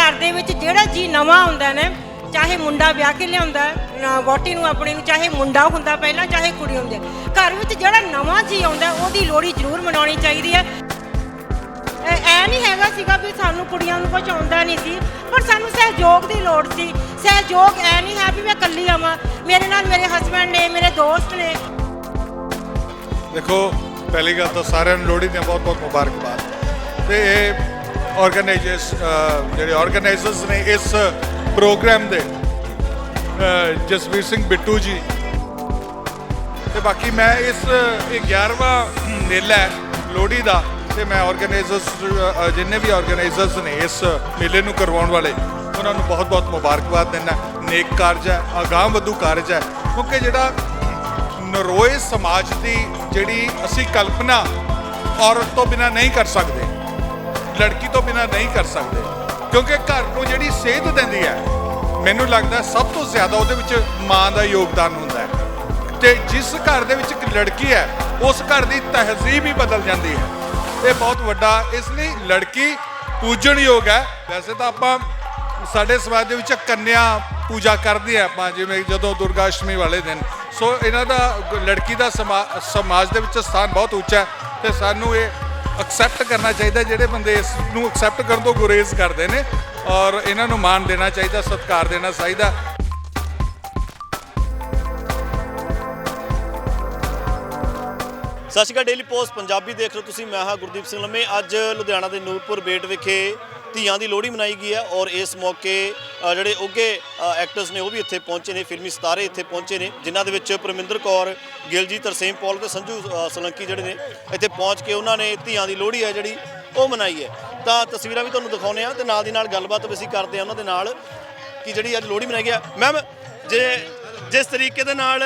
ਘਰ ਦੇ ਵਿੱਚ ਜਿਹੜਾ ਜੀ ਨਵਾਂ ਹੁੰਦਾ ਨਾ, ਚਾਹੇ ਮੁੰਡਾ ਵਿਆਹ ਕੇ ਲਿਆਉਂਦਾ ਵੋਟੀ ਨੂੰ ਆਪਣੀ ਨੂੰ, ਚਾਹੇ ਮੁੰਡਾ ਹੁੰਦਾ ਪਹਿਲਾਂ, ਚਾਹੇ ਕੁੜੀ ਹੁੰਦੀ ਘਰ ਵਿੱਚ ਜਿਹੜਾ ਨਵਾਂ ਜੀ ਆਉਂਦਾ, ਉਹਦੀ ਲੋਹੜੀ ਜ਼ਰੂਰ ਮਨਾਉਣੀ ਚਾਹੀਦੀ ਹੈ। ਐ ਨਹੀਂ ਹੈਗਾ ਸੀਗਾ ਵੀ ਸਾਨੂੰ ਕੁੜੀਆਂ ਨੂੰ ਕੁਝ ਆਉਂਦਾ ਨਹੀਂ ਸੀ, ਪਰ ਸਾਨੂੰ ਸਹਿਯੋਗ ਦੀ ਲੋੜ ਸੀ। ਸਹਿਯੋਗ ਐ ਨਹੀਂ ਹੈ ਵੀ ਮੈਂ ਇਕੱਲੀ ਆਵਾਂ, ਮੇਰੇ ਨਾਲ ਮੇਰੇ ਹਸਬੰਡ ਨੇ, ਮੇਰੇ ਦੋਸਤ ਨੇ। ਦੇਖੋ, ਪਹਿਲੀ ਗੱਲ ਤਾਂ ਸਾਰਿਆਂ ਨੂੰ ਲੋਹੜੀ ਦੀਆਂ ਬਹੁਤ ਬਹੁਤ ਮੁਬਾਰਕਬਾਦ। ਤੇ ਇਹ ਆਰਗੇਨਾਈਜ਼ਰਸ uh, ਜਿਹੜੇ ਆਰਗੇਨਾਈਜ਼ਰਸ ਨੇ ਇਸ ਪ੍ਰੋਗਰਾਮ ਦੇ ਅਹ, ਜਸਵੀਰ ਸਿੰਘ ਬਿੱਟੂ ਜੀ। ਤੇ ਬਾਕੀ ਮੈਂ ਇਸ ਇਹ 11ਵਾਂ ਮੇਲਾ ਹੈ ਲੋਹੜੀ ਦਾ ਤੇ ਮੈਂ ਆਰਗੇਨਾਈਜ਼ਰਸ ਜਿੰਨੇ ਵੀ ਆਰਗੇਨਾਈਜ਼ਰਸ ਨੇ ਇਸ ਮੇਲੇ ਨੂੰ ਕਰਵਾਉਣ ਵਾਲੇ ਉਹਨਾਂ ਨੂੰ ਬਹੁਤ ਬਹੁਤ ਮੁਬਾਰਕਬਾਦ ਦਿੰਦਾ ਨੇਕ ਕਾਰਜ ਹੈ ਅਗਾਂਹ ਵਧੂ ਕਾਰਜ ਹੈ। ਕਿਉਂਕਿ ਜਿਹੜਾ ਨਰੋਏ ਸਮਾਜ ਦੀ ਜਿਹੜੀ ਅਸੀਂ ਕਲਪਨਾ ਔਰਤ ਤੋਂ ਬਿਨਾ ਨਹੀਂ ਕਰ ਸਕਦੇ ਲੜਕੀ ਤੋਂ ਬਿਨਾ ਨਹੀਂ ਕਰ ਸਕਦੇ। ਕਿਉਂਕਿ ਘਰ ਨੂੰ ਜਿਹੜੀ ਸੇਧ ਦਿੰਦੀ ਹੈ, ਮੈਨੂੰ ਲੱਗਦਾ ਸਭ ਤੋਂ ਜ਼ਿਆਦਾ ਉਹਦੇ ਵਿੱਚ ਮਾਂ ਦਾ ਯੋਗਦਾਨ ਹੁੰਦਾ ਹੈ। ਤੇ ਜਿਸ ਘਰ ਦੇ ਵਿੱਚ ਇੱਕ ਲੜਕੀ ਹੈ, ਉਸ ਘਰ ਦੀ ਤਹਿਜ਼ੀਬ ਹੀ ਬਦਲ ਜਾਂਦੀ ਹੈ। ਇਹ ਬਹੁਤ ਵੱਡਾ, ਇਸ ਲਈ ਲੜਕੀ ਪੂਜਣਯੋਗ ਹੈ। ਵੈਸੇ ਤਾਂ ਆਪਾਂ ਸਾਡੇ ਸਮਾਜ ਦੇ ਵਿੱਚ ਕੰਨਿਆ ਪੂਜਾ ਕਰਦੇ ਆ ਆਪਾਂ, ਜਿਵੇਂ ਜਦੋਂ ਦੁਰਗਾ ਅਸ਼ਟਮੀ ਵਾਲੇ ਦਿਨ। ਸੋ ਇਹਨਾਂ ਦਾ ਲੜਕੀ ਦਾ ਸਮਾ- ਸਮਾਜ ਦੇ ਵਿੱਚ ਸਥਾਨ ਬਹੁਤ ਉੱਚਾ ਹੈ ਤੇ ਸਾਨੂੰ ਇਹ ਐਕਸੈਪਟ ਕਰਨਾ ਚਾਹੀਦਾ, ਜਿਹੜੇ ਬੰਦੇ ਇਸ ਨੂੰ ਐਕਸੈਪਟ ਕਰਨ ਤੋਂ ਗੁਰੇਜ਼ ਕਰਦੇ ਨੇ ਔਰ ਇਹਨਾਂ ਨੂੰ ਮਾਣ ਦੇਣਾ ਚਾਹੀਦਾ, ਸਤਿਕਾਰ ਦੇਣਾ ਚਾਹੀਦਾ। ਸਤਿ ਸ਼੍ਰੀ ਅਕਾਲ ਡੇਲੀ ਪੋਸਟ ਪੰਜਾਬੀ ਦੇਖ ਰਹੇ ਤੁਸੀਂ, ਮੈਂ ਹਾਂ ਗੁਰਦੀਪ ਸਿੰਘ ਲੰਮੇ। ਅੱਜ ਲੁਧਿਆਣਾ ਦੇ ਨੂਰਪੁਰ ਬੇਟ ਵਿਖੇ ਧੀਆਂ ਦੀ ਲੋਹੜੀ ਮਨਾਈ ਗਈ ਹੈ ਔਰ ਇਸ ਮੌਕੇ ਜਿਹੜੇ ਉੱਗੇ ਐਕਟਰਸ ਨੇ ਉਹ ਵੀ ਇੱਥੇ ਪਹੁੰਚੇ ਨੇ ਫਿਲਮੀ ਸਿਤਾਰੇ ਇੱਥੇ ਪਹੁੰਚੇ ਨੇ ਜਿਨ੍ਹਾਂ ਦੇ ਵਿੱਚ ਪਰਮਿੰਦਰ ਕੌਰ ਗਿਲਜੀਤ ਤਰਸੇਮ ਪੌਲ ਤੇ ਸੰਜੂ ਅ, ਸੋਲੰਕੀ ਜਿਹੜੇ ਨੇ ਇੱਥੇ ਪਹੁੰਚ ਕੇ ਉਹਨਾਂ ਨੇ ਧੀਆਂ ਦੀ ਲੋਹੜੀ ਹੈ ਜਿਹੜੀ ਉਹ ਮਨਾਈ ਹੈ। ਤਾਂ ਤਸਵੀਰਾਂ ਵੀ ਤੁਹਾਨੂੰ ਦਿਖਾਉਂਦੇ ਆ ਤੇ ਨਾਲ ਦੀ ਨਾਲ ਗੱਲਬਾਤ ਵੀ ਅਸੀਂ ਕਰਦੇ ਆ ਉਹਨਾਂ ਦੇ ਨਾਲ ਕਿ ਜਿਹੜੀ ਅੱਜ ਲੋਹੜੀ ਮਨਾਈ ਗਿਆ ਮੈਮ ਜੇ ਜਿਸ ਤਰੀਕੇ ਦੇ ਨਾਲ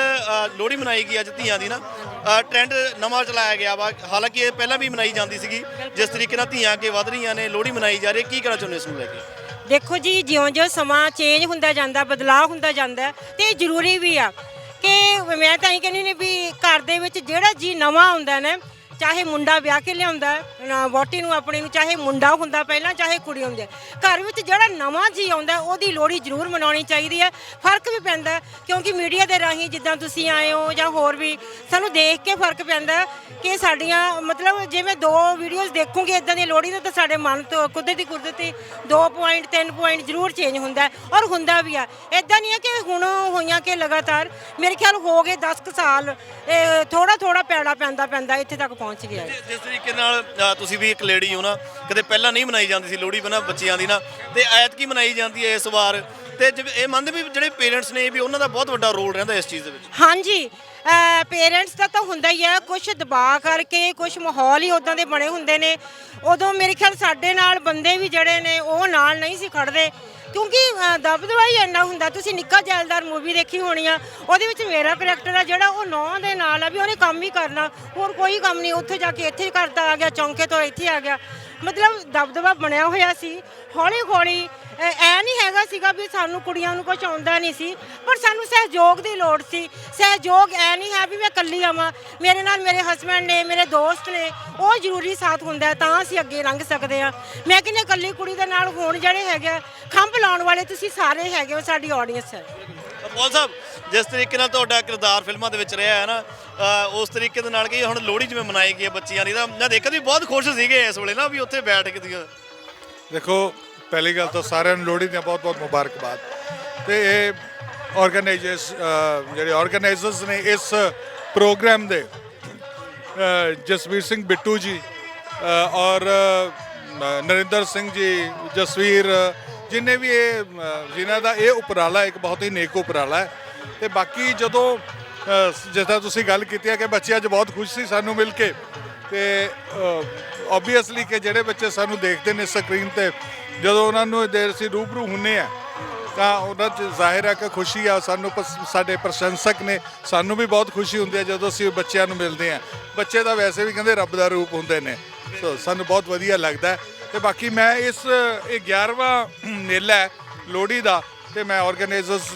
ਲੋਹੜੀ ਮਨਾਈ ਗਈ ਅੱਜ ਧੀਆਂ ਦੀ ਨਾ ਟ੍ਰੈਂਡ ਨਵਾਂ ਚਲਾਇਆ ਗਿਆ ਵਾ। ਹਾਲਾਂਕਿ ਇਹ ਪਹਿਲਾਂ ਵੀ ਮਨਾਈ ਜਾਂਦੀ ਸੀਗੀ। ਜਿਸ ਤਰੀਕੇ ਨਾਲ ਧੀਆਂ ਅੱਗੇ ਵਧ ਰਹੀਆਂ ਨੇ, ਲੋਹੜੀ ਮਨਾਈ ਜਾ ਰਹੀ ਹੈ। ਕੀ ਕਹਿਣਾ ਚਾਹੁੰਦੇ ਇਸ ਨੂੰ ਲੈ ਕੇ? ਦੇਖੋ ਜੀ, ਜਿਉਂ-ਜਿਉਂ ਸਮਾਂ ਚੇਂਜ ਹੁੰਦਾ ਜਾਂਦਾ, ਬਦਲਾਅ ਹੁੰਦਾ ਜਾਂਦਾ ਤੇ ਇਹ ਜ਼ਰੂਰੀ ਵੀ ਆ ਕਿ ਮੈਂ ਤਾਂ ਇਹ ਕਹਿੰਦੀ ਨੇ ਵੀ ਘਰ ਦੇ ਵਿੱਚ ਜਿਹੜਾ ਜੀ ਨਵਾਂ ਆਉਂਦਾ ਨਾ ਚਾਹੇ ਮੁੰਡਾ ਵਿਆਹ ਕੇ ਲਿਆਉਂਦਾ ਨਾ ਵੋਟੀ ਨੂੰ ਆਪਣੇ ਨੂੰ ਚਾਹੇ ਮੁੰਡਾ ਹੁੰਦਾ ਪਹਿਲਾਂ ਚਾਹੇ ਕੁੜੀ ਹੁੰਦੀ ਹੈ। ਘਰ ਵਿੱਚ ਜਿਹੜਾ ਨਵਾਂ ਜੀ ਆਉਂਦਾ ਉਹਦੀ ਲੋਹੜੀ ਜ਼ਰੂਰ ਮਨਾਉਣੀ ਚਾਹੀਦੀ ਹੈ। ਫ਼ਰਕ ਵੀ ਪੈਂਦਾ ਹੈ, ਕਿਉਂਕਿ ਮੀਡੀਆ ਦੇ ਰਾਹੀਂ ਜਿੱਦਾਂ ਤੁਸੀਂ ਆਏ ਹੋ ਜਾਂ ਹੋਰ ਵੀ ਸਾਨੂੰ ਦੇਖ ਕੇ ਫ਼ਰਕ ਪੈਂਦਾ ਹੈ ਕਿ ਸਾਡੀਆਂ ਮਤਲਬ ਜੇ ਮੈਂ ਦੋ ਵੀਡੀਓਜ਼ ਦੇਖੂੰਗੀ ਇਦਾਂ ਦੀ ਲੋਹੜੀ ਦਾ ਤਾਂ ਸਾਡੇ ਮਨ ਤੋਂ ਕੁਦਰਤੀ ਕੁਦਰਤੀ 2 ਪੁਆਇੰਟ 3 ਪੁਆਇੰਟ ਜ਼ਰੂਰ ਚੇਂਜ ਹੁੰਦਾ ਹੈ ਔਰ ਹੁੰਦਾ ਵੀ ਆ ਇਦਾਂ ਨਹੀਂ ਹੈ ਕਿ ਹੁਣ ਹੋਈਆਂ ਕਿ ਲਗਾਤਾਰ ਮੇਰੇ ਖਿਆਲ ਹੋ ਗਏ 10 ਕੁ ਸਾਲ ਥੋੜਾ ਥੋੜਾ ਪੈੜਾ ਪੈਂਦਾ ਪੈਂਦਾ ਇੱਥੇ ਤੱਕ ਪਹੁੰਚ ਗਿਆ ਹੈ। ਜਿ- ਜਿਸ ਤਰੀਕੇ ਨਾਲ ਅ, ਤੁਸੀਂ ਵੀ ਇੱਕ ਲੇਡੀ ਹੋ ਨਾ ਕਦੇ ਪਹਿਲਾਂ ਨਹੀਂ ਮਨਾਈ ਜਾਂਦੀ ਸੀ ਲੋਹੜੀ ਬਣਾ ਬੱਚਿਆਂ ਦੀ ਨਾ। ਤੇ ਐਤਕੀ ਮਨਾਈ ਜਾਂਦੀ ਹੈ ਇਸ ਵਾਰ। ਤੇ ਜਿਵੇਂ ਇਹ ਮੰਨਦੇ ਵੀ ਜਿਹੜੇ ਪੇਰੈਂਟਸ ਨੇ ਵੀ ਉਹਨਾਂ ਦਾ ਬਹੁਤ ਵੱਡਾ ਰੋਲ ਰਹਿੰਦਾ ਇਸ ਚੀਜ਼ ਦੇ ਵਿੱਚ। ਹਾਂਜੀ ਪੇਰੈਂਟਸ ਦਾ ਤਾਂ ਹੁੰਦਾ ਹੀ ਹੈ ਕੁਝ ਦਬਾਅ ਕਰਕੇ ਕੁਝ ਮਾਹੌਲ ਹੀ ਉਦਾਂ ਦੇ ਬਣੇ ਹੁੰਦੇ ਨੇ। ਉਦੋਂ ਮੇਰੇ ਖਿਆਲ ਸਾਡੇ ਨਾਲ ਬੰਦੇ ਵੀ ਜਿਹੜੇ ਨੇ ਉਹ ਨਾਲ ਨਹੀਂ ਸੀ ਖੜਦੇ। ਕਿਉਂਕਿ ਅ, ਦਬਦਬਾ ਹੀ ਇੰਨਾ ਹੁੰਦਾ ਤੁਸੀਂ ਨਿੱਕਾ ਜੈਲਦਾਰ ਮੂਵੀ ਦੇਖੀ ਹੋਣੀ ਆ ਉਹਦੇ ਵਿੱਚ ਮੇਰਾ ਕਰੈਕਟਰ ਆ ਜਿਹੜਾ ਉਹ ਨੌ ਦੇ ਨਾਲ ਆ ਵੀ ਉਹਨੇ ਕੰਮ ਹੀ ਕਰਨਾ ਹੋਰ ਕੋਈ ਕੰਮ ਨਹੀਂ ਉੱਥੇ ਜਾ ਕੇ ਇੱਥੇ ਕਰਦਾ ਆ ਗਿਆ ਚੌਂਕੇ ਤੋਂ ਇੱਥੇ ਆ ਗਿਆ। ਮਤਲਬ ਦਬਦਬਾ ਬਣਿਆ ਹੋਇਆ ਸੀ। ਹੌਲੀ ਹੌਲੀ ਐ ਨਹੀਂ ਹੈਗਾ ਸੀਗਾ ਵੀ ਸਾਨੂੰ ਕੁੜੀਆਂ ਨੂੰ ਕੁਝ ਆਉਂਦਾ ਨਹੀਂ ਸੀ ਪਰ ਸਾਨੂੰ ਸਹਿਯੋਗ ਦੀ ਲੋੜ ਸੀ। ਸਹਿਯੋਗ ਐ ਨਹੀਂ ਹੈ ਵੀ ਮੈਂ ਇਕੱਲੀ ਆਵਾਂ ਮੇਰੇ ਨਾਲ ਮੇਰੇ ਹਸਬੰਡ ਨੇ ਮੇਰੇ ਦੋਸਤ ਨੇ ਉਹ ਜ਼ਰੂਰੀ ਸਾਥ ਹੁੰਦਾ ਤਾਂ ਅਸੀਂ ਅੱਗੇ ਲੰਘ ਸਕਦੇ ਆ ਮੈਂ ਕਹਿੰਦੀ ਇਕੱਲੀ ਕੁੜੀ ਦੇ ਨਾਲ ਹੋਣ ਜਿਹੜੇ ਹੈਗੇ ਆ, ਖੰਭ ਲਾਉਣ ਵਾਲੇ ਤੁਸੀਂ ਸਾਰੇ ਹੈਗੇ ਹੋ ਸਾਡੀ ਆਡੀਅנס ਹੈ। ਪੌਲ ਸਾਹਿਬ ਜਿਸ ਤਰੀਕੇ ਨਾਲ ਤੁਹਾਡਾ ਕਿਰਦਾਰ ਫਿਲਮਾਂ ਦੇ ਵਿੱਚ ਰਿਹਾ ਹੈ ਨਾ ਉਸ ਤਰੀਕੇ ਦੇ ਨਾਲ ਕਿ ਹੁਣ ਲੋਹੜੀ ਜਿਵੇਂ ਮਨਾਈ ਗਈ ਹੈ ਬੱਚਿਆਂ ਦੀ, ਤਾਂ ਮੈਂ ਦੇਖਿਆ ਵੀ ਬਹੁਤ ਖੁਸ਼ ਸੀਗੇ ਇਸ ਵੇਲੇ ਨਾ ਵੀ ਉੱਥੇ ਬੈਠ ਕੇ ਦੀਆਂ ਦੇਖੋ, ਪਹਿਲੀ ਗੱਲ ਤਾਂ ਸਾਰਿਆਂ ਨੂੰ ਲੋਹੜੀ ਦੀਆਂ ਬਹੁਤ ਬਹੁਤ ਮੁਬਾਰਕਬਾਦ। ਤੇ ਇਹ ਆਰਗੇਨਾਈਜ਼ਰਸ ਜਿਹੜੇ ਆਰਗੇਨਾਈਜ਼ਰਸ ਨੇ ਇਸ ਪ੍ਰੋਗਰਾਮ ਦੇ ਜਸਵੀਰ ਸਿੰਘ ਬਿੱਟੂ ਜੀ ਔਰ ਨਰਿੰਦਰ ਸਿੰਘ ਜੀ, ਜਸਵੀਰ, ਜਿਨੇ ਵੀ ਇਹ ਜਿਨ੍ਹਾਂ ਦਾ ਇਹ ਉਪਰਾਲਾ ਇੱਕ ਬਹੁਤ ਹੀ ਨੇਕ ਉਪਰਾਲਾ ਹੈ ਤੇ ਬਾਕੀ ਜਦੋਂ ਅਹ, ਤੁਸੀਂ ਗੱਲ ਕੀਤੀ ਹੈ ਕਿ ਬੱਚੇ ਅੱਜ ਬਹੁਤ ਖੁਸ਼ ਸੀ ਸਾਨੂੰ ਮਿਲ ਕੇ ਤੇ ਆਬਵੀਅਸਲੀ ਕਿ ਜਿਹੜੇ ਬੱਚੇ ਸਾਨੂੰ ਦੇਖਦੇ ਨੇ ਸਕਰੀਨ ਤੇ ਜਦੋਂ ਉਹਨਾਂ ਨੂੰ ਦੇਰ ਸੀ ਰੂਬਰੂ ਹੁੰਨੇ ਆ ਤਾਂ ਉਹਨਾਂ 'ਚ ਜ਼ਾਹਿਰ ਹੈ ਕਿ ਖੁਸ਼ੀ ਆ ਸਾਨੂੰ ਪਸ- ਸਾਡੇ ਪ੍ਰਸ਼ੰਸਕ ਨੇ ਸਾਨੂੰ ਵੀ ਬਹੁਤ ਖੁਸ਼ੀ ਹੁੰਦੀ ਹੈ ਜਦੋਂ ਅਸੀਂ ਬੱਚਿਆਂ ਨੂੰ ਮਿਲਦੇ ਆ। ਬੱਚੇ ਤਾਂ ਵੈਸੇ ਵੀ ਕਹਿੰਦੇ ਰੱਬ ਦਾ ਰੂਪ ਹੁੰਦੇ ਨੇ ਸੋ ਸਾਨੂੰ ਬਹੁਤ ਵਧੀਆ ਲੱਗਦਾ। ਹੈ ਤੇ ਬਾਕੀ ਮੈਂ ਇਸ ਇਹ 11ਵਾਂ ਮੇਲਾ ਲੋਹੜੀ ਦਾ ਤੇ ਮੈਂ ਆਰਗੇਨਾਈਜ਼ਰਸ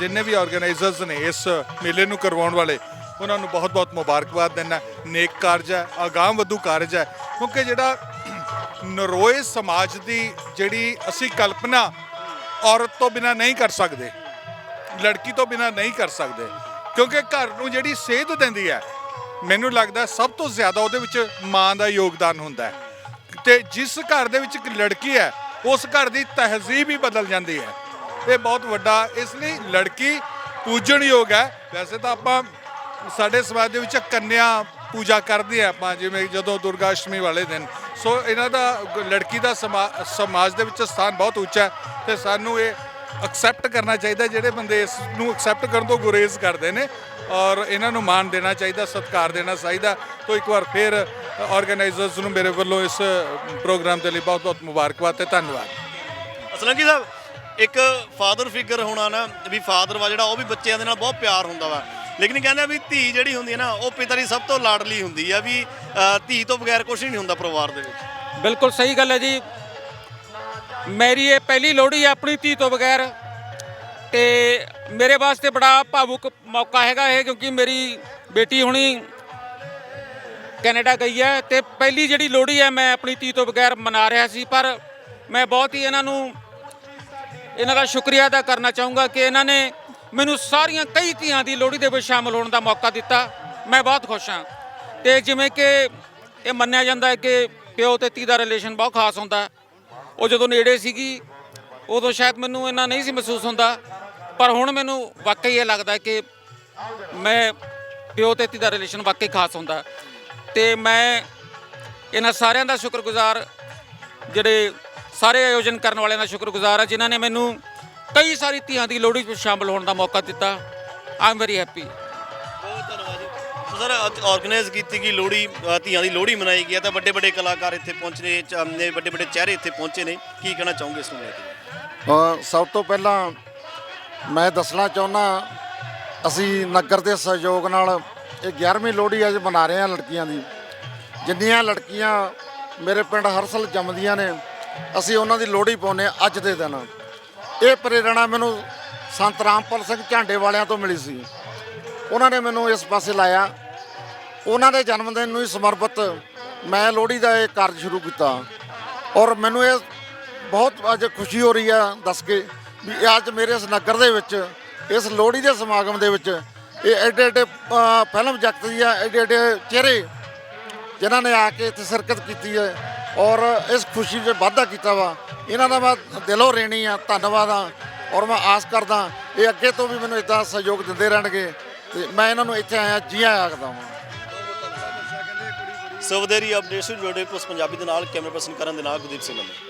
ਜਿੰਨੇ ਵੀ ਆਰਗੇਨਾਈਜ਼ਰਸ ਨੇ ਇਸ ਮੇਲੇ ਨੂੰ ਕਰਵਾਉਣ ਵਾਲੇ, ਉਹਨਾਂ ਨੂੰ ਬਹੁਤ ਬਹੁਤ ਮੁਬਾਰਕਬਾਦ ਦਿੰਦਾ ਨੇਕ ਕਾਰਜ ਹੈ, ਅਗਾਂਹ ਵਧੂ ਕਾਰਜ ਹੈ। ਕਿਉਂਕਿ ਜਿਹੜਾ ਨਰੋਏ ਸਮਾਜ ਦੀ ਜਿਹੜੀ ਅਸੀਂ ਕਲਪਨਾ ਔਰਤ ਤੋਂ ਬਿਨਾ ਨਹੀਂ ਕਰ ਸਕਦੇ, ਲੜਕੀ ਤੋਂ ਬਿਨਾ ਨਹੀਂ ਕਰ ਸਕਦੇ, ਕਿਉਂਕਿ ਘਰ ਨੂੰ ਜਿਹੜੀ ਸੇਧ ਦਿੰਦੀ ਹੈ, ਮੈਨੂੰ ਲੱਗਦਾ ਸਭ ਤੋਂ ਜ਼ਿਆਦਾ ਉਹਦੇ ਵਿੱਚ ਮਾਂ ਦਾ ਯੋਗਦਾਨ ਹੁੰਦਾ ਹੈ। ਤੇ ਜਿਸ ਘਰ ਦੇ ਵਿੱਚ ਇੱਕ ਲੜਕੀ ਹੈ, ਉਸ ਘਰ ਦੀ ਤਹਿਜ਼ੀਬ ਹੀ ਬਦਲ ਜਾਂਦੀ ਹੈ। ਇਹ ਬਹੁਤ ਵੱਡਾ, ਇਸ ਲਈ ਲੜਕੀ ਪੂਜਣਯੋਗ ਹੈ। ਵੈਸੇ ਤਾਂ ਆਪਾਂ ਸਾਡੇ ਸਮਾਜ ਦੇ ਵਿੱਚ ਕੰਨਿਆ ਪੂਜਾ ਕਰਦੇ ਆ ਆਪਾਂ, ਜਿਵੇਂ ਜਦੋਂ ਦੁਰਗਾ ਅਸ਼ਟਮੀ ਵਾਲੇ ਦਿਨ। ਸੋ ਇਹਨਾਂ ਦਾ, ਲੜਕੀ ਦਾ ਸਮਾ- ਸਮਾਜ ਦੇ ਵਿੱਚ ਸਥਾਨ ਬਹੁਤ ਉੱਚਾ ਹੈ ਤੇ ਸਾਨੂੰ ਇਹ ਐਕਸੈਪਟ ਕਰਨਾ ਚਾਹੀਦਾ ਜਿਹੜੇ ਬੰਦੇ ਇਸ ਨੂੰ ਐਕਸੈਪਟ ਕਰਨ ਤੋਂ ਗੁਰੇਜ਼ ਕਰਦੇ ਨੇ ਔਰ ਇਹਨਾਂ ਨੂੰ ਮਾਣ ਦੇਣਾ ਚਾਹੀਦਾ, ਸਤਿਕਾਰ ਦੇਣਾ ਚਾਹੀਦਾ। ਤੋਂ ਇੱਕ ਵਾਰ ਫਿਰ ਆਰਗੇਨਾਈਜ਼ਰਸ ਨੂੰ ਮੇਰੇ ਵੱਲੋਂ ਇਸ ਪ੍ਰੋਗਰਾਮ ਦੇ ਲਈ ਬਹੁਤ ਬਹੁਤ ਮੁਬਾਰਕਬਾਦ ਤੇ ਧੰਨਵਾਦ। ਅਸਲੰਗੀ ਸਾਹਿਬ। ਇੱਕ ਫਾਦਰ ਫਿਗਰ ਹੋਣਾ ਨਾ, ਵੀ ਫਾਦਰ ਵਾ ਜਿਹੜਾ, ਉਹ ਵੀ ਬੱਚਿਆਂ ਦੇ ਨਾਲ ਬਹੁਤ ਪਿਆਰ ਹੁੰਦਾ ਵਾ। ਲੇਕਿਨ ਕਹਿੰਦੇ ਵੀ ਧੀ ਜਿਹੜੀ ਹੁੰਦੀ ਹੈ ਨਾ, ਉਹ ਪਿਤਾ ਦੀ ਸਭ ਤੋਂ ਲਾਡਲੀ ਹੁੰਦੀ ਆ ਵੀ ਧੀ ਤੋਂ ਬਗੈਰ ਕੁਝ ਨਹੀਂ ਹੁੰਦਾ ਪਰਿਵਾਰ ਦੇ ਵਿੱਚ। ਬਿਲਕੁਲ ਸਹੀ ਗੱਲ ਹੈ ਜੀ। ਮੇਰੀ ਇਹ ਪਹਿਲੀ ਲੋਹੜੀ ਹੈ ਆਪਣੀ ਧੀ ਤੋਂ ਬਗੈਰ। ਤੇ ਮੇਰੇ ਵਾਸਤੇ ਬੜਾ ਭਾਵੁਕ ਮੌਕਾ ਹੈਗਾ ਇਹ, ਕਿਉਂਕਿ ਮੇਰੀ ਬੇਟੀ ਹੁਣੀ ਕੈਨੇਡਾ ਗਈ ਹੈ ਤੇ ਪਹਿਲੀ ਜਿਹੜੀ ਲੋਹੜੀ ਹੈ, ਮੈਂ ਆਪਣੀ ਧੀ ਤੋਂ ਬਗੈਰ ਮਨਾ ਰਿਹਾ ਸੀ। ਪਰ ਮੈਂ ਬਹੁਤ ਹੀ ਇਹਨਾਂ ਨੂੰ ਇਹਨਾਂ ਦਾ ਸ਼ੁਕਰੀਆ ਅਦਾ ਕਰਨਾ ਚਾਹੂੰਗਾ ਕਿ ਇਹਨਾਂ ਨੇ ਮੈਨੂੰ ਸਾਰੀਆਂ ਕਈ ਧੀਆਂ ਦੀ ਲੋਹੜੀ ਦੇ ਵਿੱਚ ਸ਼ਾਮਲ ਹੋਣ ਦਾ ਮੌਕਾ ਦਿੱਤਾ। ਮੈਂ ਬਹੁਤ ਖੁਸ਼ ਹਾਂ। ਤੇ ਜਿਵੇਂ ਕਿ ਇਹ ਮੰਨਿਆ ਜਾਂਦਾ ਹੈ ਕਿ ਪਿਓ ਤੇ ਧੀ ਦਾ ਰਿਲੇਸ਼ਨ ਬਹੁਤ ਖਾਸ ਹੁੰਦਾ ਉਹ ਜਦੋਂ ਨੇੜੇ ਸੀਗੀ, ਉਦੋਂ ਸ਼ਾਇਦ ਮੈਨੂੰ ਇੰਨਾ ਨਹੀਂ ਸੀ ਮਹਿਸੂਸ ਹੁੰਦਾ। ਪਰ ਹੁਣ ਮੈਨੂੰ ਵਾਕਈ ਇਹ ਲੱਗਦਾ ਕਿ ਮੈਂ ਪਿਓ ਤੇ ਧੀ ਦਾ ਰਿਲੇਸ਼ਨ ਵਾਕਈ ਖਾਸ ਹੁੰਦਾ ਹੈ। ਤੇ ਮੈਂ ਇਹਨਾਂ ਸਾਰਿਆਂ ਦਾ ਸ਼ੁਕਰਗੁਜ਼ਾਰ ਜਿਹੜੇ ਸਾਰੇ ਆਯੋਜਨ ਕਰਨ ਵਾਲਿਆਂ ਦਾ ਸ਼ੁਕਰਗੁਜ਼ਾਰ ਹਾਂ ਜਿਨ੍ਹਾਂ ਨੇ ਮੈਨੂੰ ਕਈ ਸਾਰੀ ਧੀਆਂ ਦੀ ਲੋਹੜੀ ਵਿੱਚ ਸ਼ਾਮਲ ਹੋਣ ਦਾ ਮੌਕਾ ਦਿੱਤਾ। ਆਈ ਐਮ ਵੈਰੀ ਹੈਪੀ ਬਹੁਤ ਧੰਨਵਾਦ ਜੀ। ਸਰ ਆਰਗੇਨਾਈਜ਼ ਕੀਤੀ ਗਈ ਲੋਹੜੀ ਅ, ਧੀਆਂ ਦੀ ਲੋਹੜੀ ਮਨਾਈ ਗਈ ਹੈ ਤਾਂ ਵੱਡੇ ਵੱਡੇ ਕਲਾਕਾਰ ਇੱਥੇ ਪਹੁੰਚੇ ਨੇ ਵੱਡੇ ਵੱਡੇ ਚਿਹਰੇ ਇੱਥੇ ਪਹੁੰਚੇ ਨੇ। ਕੀ ਕਹਿਣਾ ਚਾਹੋਗੇ ਇਸ ਨੂੰ ਲੈ ਕੇ? ਅ, ਸਭ ਤੋਂ ਪਹਿਲਾਂ ਮੈਂ ਦੱਸਣਾ ਚਾਹੁੰਦਾ ਅਸੀਂ ਨਗਰ ਦੇ ਸਹਿਯੋਗ ਨਾਲ ਇਹ 11ਵੀਂ ਲੋਹੜੀ ਅੱਜ ਮਨਾ ਰਹੇ ਹਾਂ ਲੜਕੀਆਂ ਦੀ। ਜਿੰਨੀਆਂ ਲੜਕੀਆਂ ਮੇਰੇ ਪਿੰਡ ਹਰਸਲ ਜੰਮਦੀਆਂ ਨੇ ਅਸੀਂ ਉਹਨਾਂ ਦੀ ਲੋਹੜੀ ਪਾਉਂਦੇ ਹਾਂ ਅੱਜ ਦੇ ਦਿਨ। ਇਹ ਪ੍ਰੇਰਣਾ ਮੈਨੂੰ ਸੰਤ ਰਾਮਪਾਲ ਸਿੰਘ ਝਾਂਡੇ ਵਾਲਿਆਂ ਤੋਂ ਮਿਲੀ ਸੀ। ਉਹਨਾਂ ਨੇ ਮੈਨੂੰ ਇਸ ਪਾਸੇ ਲਾਇਆ। ਉਹਨਾਂ ਦੇ ਜਨਮ ਦਿਨ ਨੂੰ ਹੀ ਸਮਰਪਿਤ ਮੈਂ ਲੋਹੜੀ ਦਾ ਇਹ ਕਾਰਜ ਸ਼ੁਰੂ ਕੀਤਾ। ਔਰ ਮੈਨੂੰ ਇਹ ਬਹੁਤ ਅੱਜ ਖੁਸ਼ੀ ਹੋ ਰਹੀ ਆ ਦੱਸ ਕੇ ਵੀ ਅੱਜ ਮੇਰੇ ਇਸ ਨਗਰ ਦੇ ਵਿੱਚ, ਇਸ ਲੋਹੜੀ ਦੇ ਸਮਾਗਮ ਦੇ ਵਿੱਚ ਇਹ ਐਡੇ ਐਡੇ ਫਿਲਮ ਜਗਤ ਦੀਆਂ ਐਡੇ ਐਡੇ ਚਿਹਰੇ ਜਿਨ੍ਹਾਂ ਨੇ ਆ ਕੇ ਇੱਥੇ ਸ਼ਿਰਕਤ ਕੀਤੀ ਹੈ। ਔਰ ਇਸ ਖੁਸ਼ੀ 'ਚ ਵਾਧਾ ਕੀਤਾ ਵਾ। ਇਹਨਾਂ ਦਾ ਮੈਂ ਦਿਲੋਂ ਰੇਣੀ ਆ, ਧੰਨਵਾਦ ਆ। ਔਰ ਮੈਂ ਆਸ ਕਰਦਾ ਇਹ ਅੱਗੇ ਤੋਂ ਵੀ ਮੈਨੂੰ ਇਦਾਂ ਸਹਿਯੋਗ ਦਿੰਦੇ ਰਹਿਣਗੇ। ਤੇ ਮੈਂ ਇਹਨਾਂ ਨੂੰ ਇੱਥੇ ਆਇਆ ਜੀ ਆਇਆ ਕਰਦਾ ਹਾਂ ਸੋ ਵਧੇਰੀ ਅਪਡੇਟਸ ਜੁੜੇ ਪੋਸਟ ਪੰਜਾਬੀ ਦੇ ਨਾਲ, ਕੈਮਰਾ ਪਰਸਨ ਕਰਨ ਦੇ ਨਾਲ ਗੁਰਦੀਪ ਸਿੰਘ ਲੰਮੇ